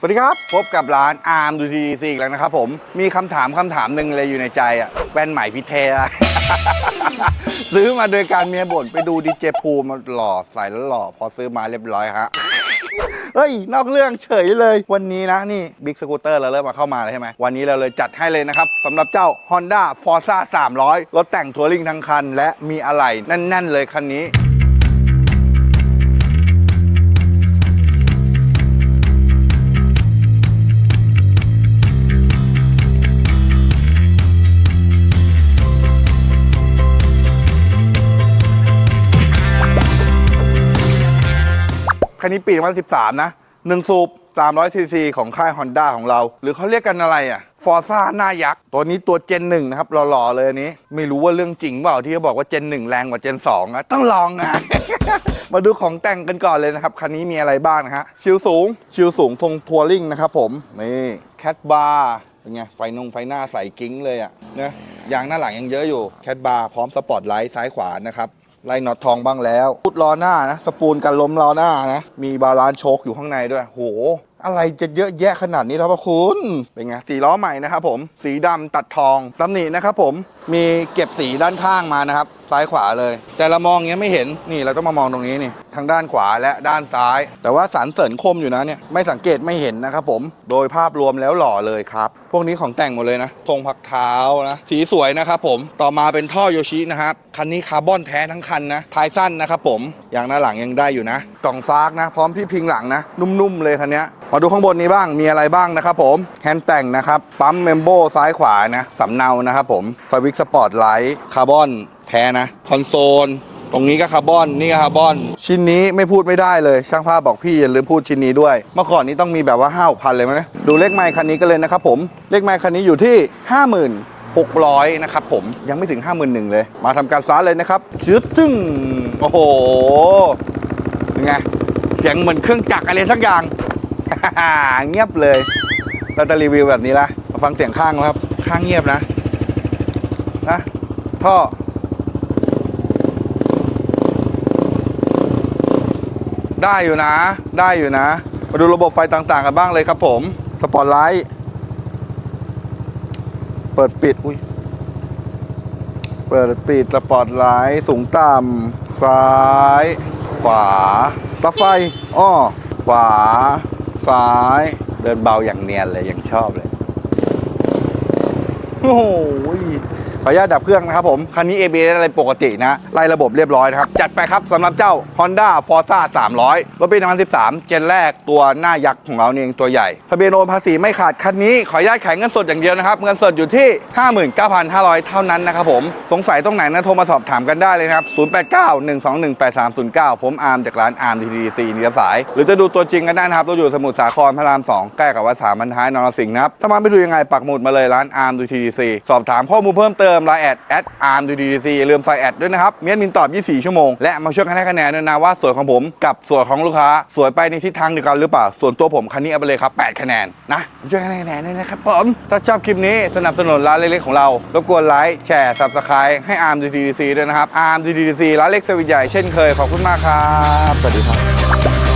สวัสดีครับ พบกับร้านอาร์มดูทีซีอีกแล้วนะครับผมมีคำถามคำถามหนึ่งเลยอยู่ในใจอะแว่นใหม่พิเทอะซื้อมาโดยการเมียบ่นไปดูดีเจภูมิมาหล่อใส่แล้วหล่อ พอซื้อมาเรียบร้อยฮะ เฮ้ย นอกเรื่องเฉยเลย วันนี้นะนี่บิ๊กสกูตเตอร์เราเริ่มมาเข้ามาแล้วใช่ไหมวันนี้เราเลยจัดให้เลยนะครับสำหรับเจ้า Honda Forza 300 รถแต่งทัวริงทั้งคัน และมีอะไหล่แน่น ๆ เลยคันนี้ คันนี้ปี2013 นะหนึ่งสูบ300ซีซีของค่าย Honda ของเรา หรือเขาเรียกกันอะไรอะฟอร์ซ่าหน้ายักษ์ ตัวนี้ตัวเจนหนึ่งนะครับหล่อๆเลยอันนี้ ไม่รู้ว่าเรื่องจริงเปล่าที่เขาบอกว่าเจนหนึ่งแรงกว่าเจนสองอะต้องลองนะ มาดูของแต่งกันก่อนเลยนะครับ คันนี้มีอะไรบ้างนะฮะชิวสูง ชิวสูงทรงทัวริงนะครับผม นี่แคทบาร์เป็นไง ไฟนงไฟหน้าใสกิ้งเลยอะนะยางหน้าหลังยังเยอะอยู่แคทบาร์พร้อมสปอตไลท์ซ้ายขวานะครับ ไล่น็อตทองบ้างแล้วพุดล้อหน้านะสปูลกันล้มล้อหน้านะ มีบาลานซ์โชคอยู่ข้างในด้วยโหอะไรจะเยอะแยะขนาดนี้แล้วพ่อคุณ เป็นไงสีล้อใหม่นะครับผม สีดำตัดทองตำหนินะครับผมมีเก็บสีด้านข้างมานะครับซ้ายขวาเลย แต่เรามองเงี้ยไม่เห็นนี่เราต้องมามองตรงนี้นี่ทางด้านขวาและด้านซ้าย แต่ว่าสันเสริญคมอยู่นะเนี่ยไม่สังเกตไม่เห็นนะครับผมโดยภาพรวมแล้วหล่อเลยครับ พวกนี้ของแต่งหมดเลยนะทรงพักเท้านะสีสวยนะครับผมต่อมาเป็นท่อโยชินะครับคันนี้คาร์บอนแท้ทั้งคันนะท้ายสั้นนะครับผมยางหน้าหลังยังได้อยู่นะกล่องซากนะ พร้อมที่พิงหลังนะ นุ่มๆเลยคันนี้มาดูข้างบนนี้บ้างมีอะไรบ้างนะครับผมแฮนด์แต่งนะครับปั๊มเมมโบซ้ายขวานะสำเนานะครับผมสวิกสปอร์ตไลท์คาร์บอน แท้นะ คอนโซล ตรงนี้ก็คาร์บอน นี่ก็คาร์บอน ชิ้นนี้ไม่พูดไม่ได้เลย ช่างภาพบอกพี่อย่าลืมพูดชิ้นนี้ด้วย เมื่อก่อนนี้ต้องมีแบบว่าห้าพันเลยไหมนะดูเลขไมค์คันนี้กันเลยนะครับผม เลขไมค์คันนี้อยู่ที่50,000 600 นะครับผมยังไม่ถึง 51,000เลย มาทำการซ้าเลยนะครับชืดจึ้งโอ้โหเป็นไงเสียงเหมือนเครื่องจักรอะไรสักอย่าง เงียบเลย เราจะรีวิวแบบนี้ละมาฟังเสียงข้างนะครับ ข้างเงียบนะนะท่อ ได้อยู่นะ ได้อยู่นะ มาดูระบบไฟต่างๆกันบ้างเลยครับผม สปอตไลท์ เปิดปิด อุ้ย เปิดปิดสปอตไลท์ สูงต่ำ ซ้าย ขวาตาไฟ อ้อ ขวา ซ้าย เดินเบาอย่างเนียนเลย อย่างชอบเลย โอ้โห ขออนุญาตดับเครื่องนะครับผมคันนี้ ABS อะไรปกตินะไล่ระบบเรียบร้อยนะครับ จัดไปครับสำหรับเจ้า Honda Forza 300 รถปี 2013 เจนแรกตัวหน้ายักษ์ของเรานี่เองตัวใหญ่ทะเบียนโอนภาษีไม่ขาดคันนี้ขออนุญาตขายเงินสดอย่างเดียวนะครับ เงินสดอยู่ที่ 59,500 เท่านั้นนะครับผมสงสัยตรงไหนนะโทรมาสอบถามกันได้เลยครับ 0891218309 ผมอาร์มจากร้านอาร์มทีดีซีนิรสาย หรือจะดูตัวจริงกันได้นะครับเราอยู่สมุทรสาครพระราม 2 ใกล้กับวัดสามบรรท้ายนรสิงห์นะครับถ้ามาไม่ดูยังไงปักหมุดมาเลยร้านอาร์มทีดีซีสอบถามข้อมูลเพิ่มเติมมไลน์แอดแอดอาร์มทีดีซีอย่าลืมใส่แอดด้วยนะครับเมียนมินตอบ 24 ชั่วโมง และมาช่วยกันให้คะแนนด้วยนะว่าสวยของผมกับสวยของลูกค้า สวยไปในทิศทางเดียวกันหรือเปล่า ส่วนตัวผมคันนี้เอาไปเลยครับ 8 คะแนนนะมาช่วยกันให้คะแนนด้วยนะครับผมถ้าชอบคลิปนี้สนับสนุนร้านเล็กๆของเรารบกวนไลค์แชร์ subscribe ให้อาร์มทีดีซีด้วยนะครับอาร์มทีดีซีร้านเล็กสวิตใหญ่เช่นเคยขอบคุณมากครับสวัสดีครับ